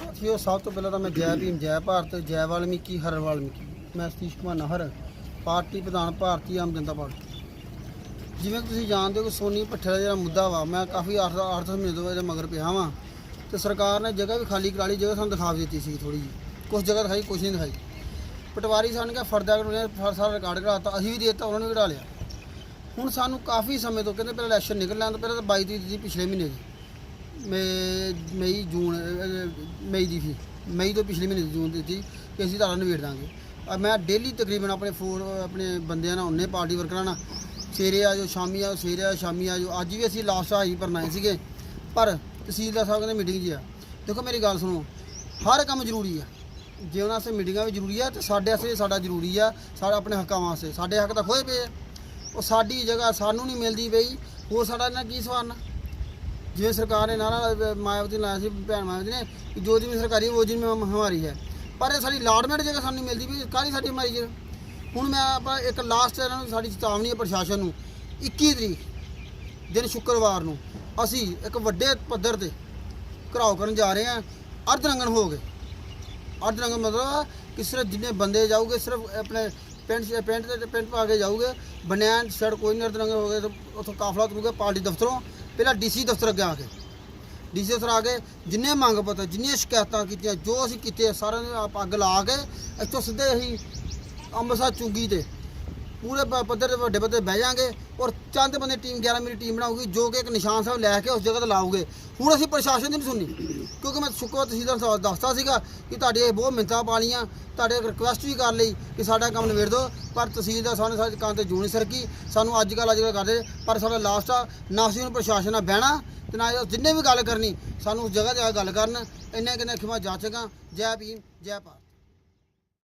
ਸਾਥੀਓ ਸਭ ਤੋਂ ਪਹਿਲਾਂ ਤਾਂ ਮੈਂ ਜੈ ਭੀਮ, ਜੈ ਭਾਰਤ, ਜੈ ਵਾਲਮੀਕੀ, ਹਰ ਵਾਲਮੀਕੀ। ਮੈਂ ਸਤੀਸ਼ ਕੁਮਾਰ ਨਹਰ, ਪਾਰਟੀ ਪ੍ਰਧਾਨ ਭਾਰਤੀ ਆਮ ਜਨਤਾ ਪਾਰਟੀ। ਜਿਵੇਂ ਤੁਸੀਂ ਜਾਣਦੇ ਹੋ ਕਿ ਸੋਨੀ ਭੱਠੇ ਦਾ ਜਿਹੜਾ ਮੁੱਦਾ ਵਾ, ਮੈਂ ਕਾਫੀ 8 8 ਮਹੀਨੇ ਤੋਂ ਇਹਦੇ ਮਗਰ ਪਿਆ ਵਾਂ। ਤੇ ਸਰਕਾਰ ਨੇ ਜਗ੍ਹਾ ਵੀ ਖਾਲੀ ਕਰਾ ਲਈ, ਜਗ੍ਹਾ ਸਾਨੂੰ ਦਿਖਾ ਦਿੱਤੀ ਸੀ ਥੋੜੀ ਜੀ ਕੁਝ ਜਗ੍ਹਾ ਦਿਖਾਈ ਕੁਝ ਨਹੀਂ ਦਿਖਾਈ। ਪਟਵਾਰੀ ਸਾਨੂੰ ਕਿਹਾ ਫਰਦਾ ਕਰੋਨੇ ਫਰ ਸਾਰਾ ਰਿਕਾਰਡ ਕਰਾਤਾ ਅਸੀਂ ਵੀ ਦੇ ਦਿੱਤਾ, ਉਹਨਾਂ ਨੇ ਵੀ ਕਢਾ ਲਿਆ। ਹੁਣ ਸਾਨੂੰ ਕਾਫੀ ਸਮੇਂ ਤੋਂ ਕਹਿੰਦੇ ਪਹਿਲਾਂ ਇਲੈਕਸ਼ਨ ਨਿਕਲ ਲੈਣ ਤੋਂ ਪਹਿਲਾਂ ਤਾਂ 22 ਤਰੀਕ ਦੀ ਪਿਛਲੇ ਮਹੀਨੇ ਦੀ। ਮਈ ਮਈ ਜੂਨ, ਮਈ ਦੀ ਸੀ। ਮਈ ਤੋਂ ਪਿਛਲੇ ਮਹੀਨੇ ਦੀ ਜੂਨ ਦੀ ਸੀ ਕਿ ਅਸੀਂ ਤੁਹਾਡਾ ਨਿਬੇੜ ਦਾਂਗੇ। ਅਹ ਮੈਂ ਡੇਲੀ ਤਕਰੀਬਨ ਆਪਣੇ ਫੋਰ ਆਪਣੇ ਬੰਦਿਆਂ ਨਾਲ ਉਹਨੇ ਪਾਰਟੀ ਵਰਕਰਾਂ ਨਾਲ ਸਵੇਰੇ ਆ ਜਾਓ, ਸ਼ਾਮੀ ਆ ਸਵੇਰੇ ਆ ਸ਼ਾਮੀ ਆ ਜਾਓ। ਅੱਜ ਵੀ ਅਸੀਂ ਲਾਸਟ ਹਾਈ ਭਰਨ ਆਏ ਸੀਗੇ। ਪਰ ਤਹਿਸੀਲਦਾਰ ਸਾਹਿਬ ਕਹਿੰਦੇ ਮੀਟਿੰਗ 'ਚ ਆ। ਦੇਖੋ ਮੇਰੀ ਗੱਲ ਸੁਣੋ, ਹਰ ਕੰਮ ਜ਼ਰੂਰੀ ਆ। ਜੇ ਉਹਨਾਂ ਵਾਸਤੇ ਮੀਟਿੰਗਾਂ ਵੀ ਜ਼ਰੂਰੀ ਆ, ਤੇ ਸਾਡੇ ਵਾਸਤੇ ਸਾਡਾ ਜ਼ਰੂਰੀ ਆ। ਸਾਡਾ ਆਪਣੇ ਹੱਕਾਂ ਵਾਸਤੇ। ਸਾਡੇ ਹੱਕ ਤਾਂ ਖੋਏ ਪਏ ਆ। ਉਹ ਸਾਡੀ ਜਗ੍ਹਾ ਸਾਨੂੰ ਨਹੀਂ ਮਿਲਦੀ ਪਈ ਉਹ ਸਾਡਾ ਇਹਨਾਂ ਕੀ ਸਵਾਰਨਾ ਜਿਵੇਂ ਸਰਕਾਰ ਨੇ ਨਾਰਾ ਮਾਇਆਵਤੀ ਨੇ ਲਾਇਆ ਸੀ, ਭੈਣ ਮਾਇਆਵਤੀ ਨੇ ਕਿ ਜੋ ਜਿਵੇਂ ਸਰਕਾਰੀ ਉਹ ਜਿਵੇਂ ਹਮਾਰੀ ਹੈ। ਪਰ ਇਹ ਸਾਡੀ ਅਲਾਟਮੈਂਟ ਜਗ੍ਹਾ ਸਾਨੂੰ ਮਿਲਦੀ ਵੀ ਕਾਹਦੀ ਸਾਡੀ ਹਮਾਰੀ ਜਗ੍ਹਾ ਹੁਣ ਮੈਂ ਆਪਾਂ ਇੱਕ ਲਾਸਟ ਇਹਨਾਂ ਨੂੰ ਸਾਡੀ ਚੇਤਾਵਨੀ ਹੈ ਪ੍ਰਸ਼ਾਸਨ ਨੂੰ। 21 ਤਰੀਕ, ਦਿਨ ਸ਼ੁੱਕਰਵਾਰ ਨੂੰ, ਅਸੀਂ ਇੱਕ ਵੱਡੇ ਪੱਧਰ ਤੇ ਘਰਾਓ ਕਰਨ ਜਾ ਰਹੇ ਹਾਂ। ਅਰਧ ਅਰਧਰੰਗਨ ਹੋ ਗਏ। ਅਰਧ ਅਰਧਰੰਗਨ ਮਤਲਬ ਕਿ ਸਿਰਫ ਜਿੰਨੇ ਬੰਦੇ ਜਾਊਗੇ, ਸਿਰਫ ਆਪਣੇ ਪੈਂਟ ਪੈਂਟ ਤੇ ਪੈਂਟ ਪਾ ਕੇ ਜਾਊਗੇ। ਬਨਿਆਨ ਸ਼ਰਟ ਕੋਈ ਨਹੀਂ ਅਰਧ ਅਰਧਰੰਗਨ ਹੋ ਗਏ, ਤਾਂ ਉੱਥੋਂ ਕਾਫਲਾ ਤੁਰੂਗਾ ਪਾਰਟੀ ਦਫ਼ਤਰੋਂ। ਪਹਿਲਾਂ ਡੀਸੀ ਦਫ਼ਤਰ ਅੱਗੇ ਆ ਕੇ। ਡੀਸੀ ਦਫ਼ਤਰ ਆ ਕੇ ਜਿੰਨੇ ਮੰਗ ਪੱਤਰ, ਜਿੰਨੀਆਂ ਸ਼ਿਕਾਇਤਾਂ ਕੀਤੀਆਂ, ਜੋ ਅਸੀਂ ਕੀਤੇ ਸਾਰਿਆਂ ਨੇ ਆਪ ਅੱਗ ਲਾ ਕੇ ਇੱਥੋਂ ਸਿੱਧੇ ਅਸੀਂ ਅੰਮ੍ਰਿਤਸਰ ਚੁੰਗੀ ਤੇ ਪੂਰੇ ਪ- ਪੱਧਰ ਤੇ ਵੱਡੇ ਪੱਧਰ ਤੇ ਬਹਿ ਜਾਾਂਗੇ ਔਰ ਚੰਦ ਬੰਦੇ ਟੀਮ 11 ਮੇਰੀ ਟੀਮ ਬਣਾਊਗੀ, ਜੋ ਕਿ ਇੱਕ ਨਿਸ਼ਾਨ ਸਾਹਿਬ ਲੈ ਕੇ ਉਸ ਜਗ੍ਹਾ ਤੇ ਲਾਉਗੇ ਹੁਣ ਅਸੀਂ ਪ੍ਰਸ਼ਾਸਨ ਦੀ ਨਹੀਂ ਸੁਣਨੀ, ਕਿਉਂਕਿ ਮੈਂ ਸ਼ੁਕਰ ਤਹਿਸੀਲਦਾਰ ਸਾਹਿਬ ਦੱਸਦਾ ਸੀਗਾ ਕਿ ਤੁਹਾਡੀ ਇਹ ਬਹੁਤ ਮਿੰਤਾਂ ਪਾਲੀਆਂ, ਤੁਹਾਡੇ ਰਿਕੁਐਸਟ ਵੀ ਕਰ ਲਈ ਕਿ ਸਾਡਾ ਕੰਮ ਨਿਬੇੜ ਦਿਓ, ਪਰ ਤਹਿਸੀਲਦਾਰ ਸਾਹਿਬ ਨੇ ਸਾਡੇ ਕੰਮ ਤੇ ਜੂਣੀ ਸਰਕੀ, ਸਾਨੂੰ ਅੱਜ ਕੱਲ੍ਹ ਅੱਜ ਕੱਲ੍ਹ ਕਰਦੇ, ਪਰ ਸਾਡਾ ਲਾਸਟ ਆ, ਨਾ ਅਸੀਂ ਹੁਣ ਪ੍ਰਸ਼ਾਸਨ ਨਾਲ ਬਹਿਣਾ ਤੇ ਨਾ ਜਿੰਨੇ ਵੀ ਗੱਲ ਕਰਨੀ, ਸਾਨੂੰ ਉਸ ਜਗ੍ਹਾ ਤੇ ਆ ਕੇ ਗੱਲ ਕਰਨ ਇੰਨੇ ਕਿੰਨੇ ਖਿਮਾ ਜਾਚਕਾਂ, ਜੈ ਭੀਮ, ਜੈ ਭਾਰਤ।